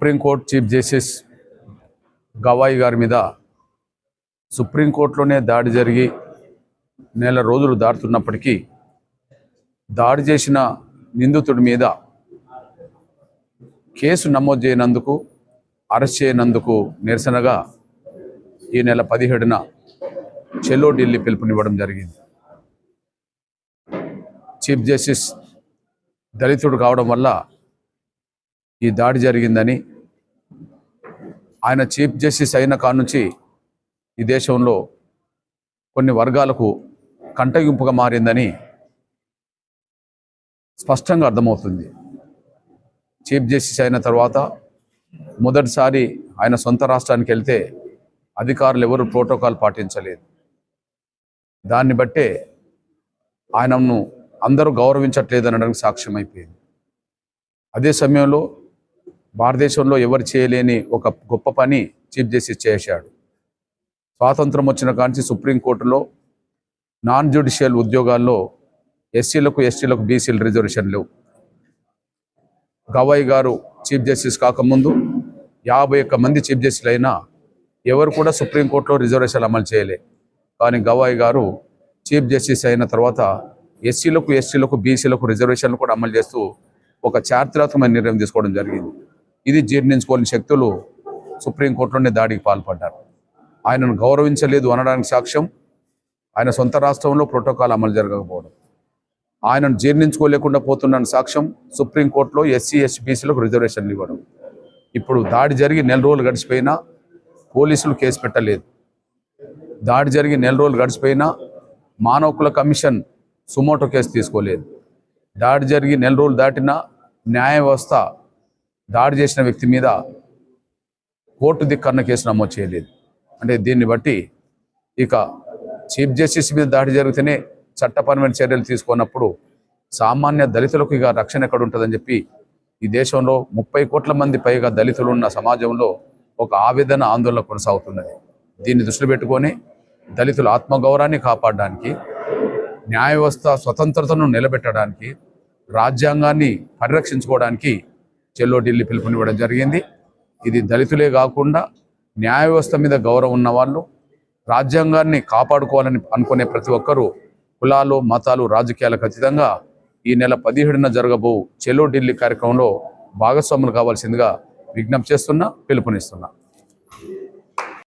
Supreme court chief justice Gavai గారి మీద సుప్రీంకోర్టులోనే దాడి జరిగి నెల రోజులు దాటుతున్నప్పటికీ దాడి చేసిన నిందితుడి మీద కేసు నమోదు చేయనందుకు అరెస్ట్ చేయనందుకు నిరసనగా ఈ నెల పదిహేడున చెలో ఢిల్లీ పిలుపునివ్వడం జరిగింది. చీఫ్ జస్టిస్ దళితుడు కావడం వల్ల ఈ దాడి జరిగిందని ఆయన చీఫ్ జస్టిస్ అయిన కాడ నుంచి ఈ దేశంలో కొన్ని వర్గాలకు కంటగింపుగా మారిందని స్పష్టంగా అర్థమవుతుంది. చీఫ్ జస్టిస్ అయిన తర్వాత మొదటిసారి ఆయన సొంత రాష్ట్రానికి వెళ్తే అధికారులు ఎవరు ప్రోటోకాల్ పాటించలేదు. దాన్ని బట్టే ఆయనను అందరూ గౌరవించట్లేదు అనడానికి సాక్ష్యం అయిపోయింది అదే సమయంలో భారతదేశంలో ఎవరు చేయలేని ఒక గొప్ప పని చీఫ్ జస్టిస్ చేశాడు. స్వాతంత్రం వచ్చిన కాంచి సుప్రీంకోర్టులో నాన్ జ్యుడిషియల్ ఉద్యోగాల్లో ఎస్సీలకు ఎస్టీలకు బీసీలు రిజర్వేషన్ లేవు. గవాయి గారు చీఫ్ జస్టిస్ కాకముందు యాభై ఒక్క మంది చీఫ్ జస్టిస్లు అయినా ఎవరు కూడా సుప్రీంకోర్టులో రిజర్వేషన్ అమలు చేయలే. కానీ గవాయి గారు చీఫ్ జస్టిస్ అయిన తర్వాత ఎస్సీలకు ఎస్టీలకు బీసీలకు రిజర్వేషన్లు కూడా అమలు చేస్తూ ఒక చారిత్రాత్మక నిర్ణయం తీసుకోవడం జరిగింది. ఇది జీర్ణించుకోలేని శక్తులు సుప్రీంకోర్టులోనే దాడికి పాల్పడ్డారు. ఆయనను గౌరవించలేదు అనడానికి సాక్ష్యం ఆయన సొంత రాష్ట్రంలో ప్రోటోకాల్ అమలు జరగకపోవడం. ఆయనను జీర్ణించుకోలేకుండా పోతున్న సాక్ష్యం సుప్రీంకోర్టులో ఎస్సీ ఎస్బీసీలకు రిజర్వేషన్లు ఇవ్వడం. ఇప్పుడు దాడి జరిగి నెల రోజులు గడిచిపోయినా పోలీసులు కేసు పెట్టలేదు. దాడి జరిగి నెల రోజులు గడిచిపోయినా మానవ హక్కుల కమిషన్ సుమోటో కేసు తీసుకోలేదు. దాడి జరిగి నెల రోజులు దాటినా న్యాయ వ్యవస్థ దాడి చేసిన వ్యక్తి మీద కోర్టు ధిక్కరణ కేసు నమోదు చేయలేదు. అంటే దీన్ని బట్టి ఇక చీఫ్ జస్టిస్ మీద దాడి జరిగితేనే చట్టపరమైన చర్యలు తీసుకున్నప్పుడు సామాన్య దళితులకు ఇక రక్షణ ఎక్కడ ఉంటుందని చెప్పి ఈ దేశంలో ముప్పై కోట్ల మంది పైగా దళితులు ఉన్న సమాజంలో ఒక ఆవేదన ఆందోళన కొనసాగుతున్నది. దీన్ని దృష్టిలో పెట్టుకొని దళితుల ఆత్మగౌరవాన్ని కాపాడడానికి న్యాయ వ్యవస్థ స్వతంత్రతను నిలబెట్టడానికి రాజ్యాంగాన్ని పరిరక్షించుకోవడానికి చెల్లో ఢిల్లీ పిలుపునివ్వడం జరిగింది. ఇది దళితులే కాకుండా న్యాయ వ్యవస్థ మీద గౌరవం ఉన్న వాళ్ళు రాజ్యాంగాన్ని కాపాడుకోవాలని అనుకునే ప్రతి ఒక్కరూ కులాలు మతాలు రాజకీయాలకు ఖచ్చితంగా ఈ నెల పదిహేడున జరగబో చెలో ఢిల్లీ కార్యక్రమంలో భాగస్వాములు కావాల్సిందిగా విజ్ఞప్తి చేస్తున్నా పిలుపునిస్తున్నా.